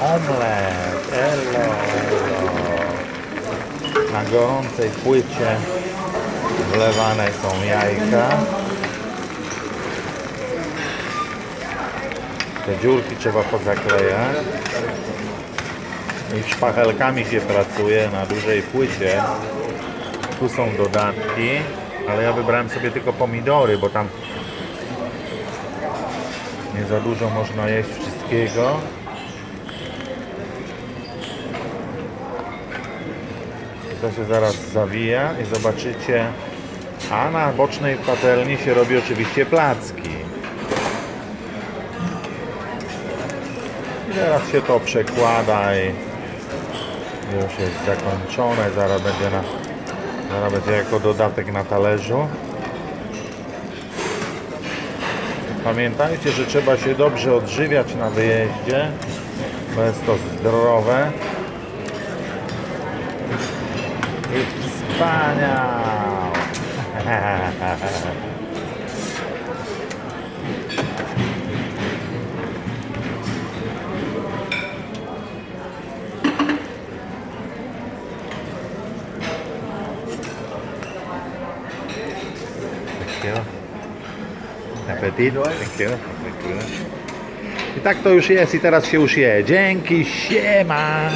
Omlet, elo, elo. Na gorącej płycie wlewane są jajka. Te dziurki trzeba pozaklejać. I szpachelkami się pracuje na dużej płycie. Tu są dodatki, ale ja wybrałem sobie tylko pomidory, bo tam nie za dużo można jeść wszystkiego. To się zaraz zawija i zobaczycie, a na bocznej patelni się robi oczywiście placki. I teraz się to przekłada i już jest zakończone, zaraz będzie, na, zaraz będzie jako dodatek na talerzu. Pamiętajcie, że trzeba się dobrze odżywiać na wyjeździe, bo jest to zdrowe. I wspaniał! You. I tak to już jest i teraz się już je. Dzięki, siema!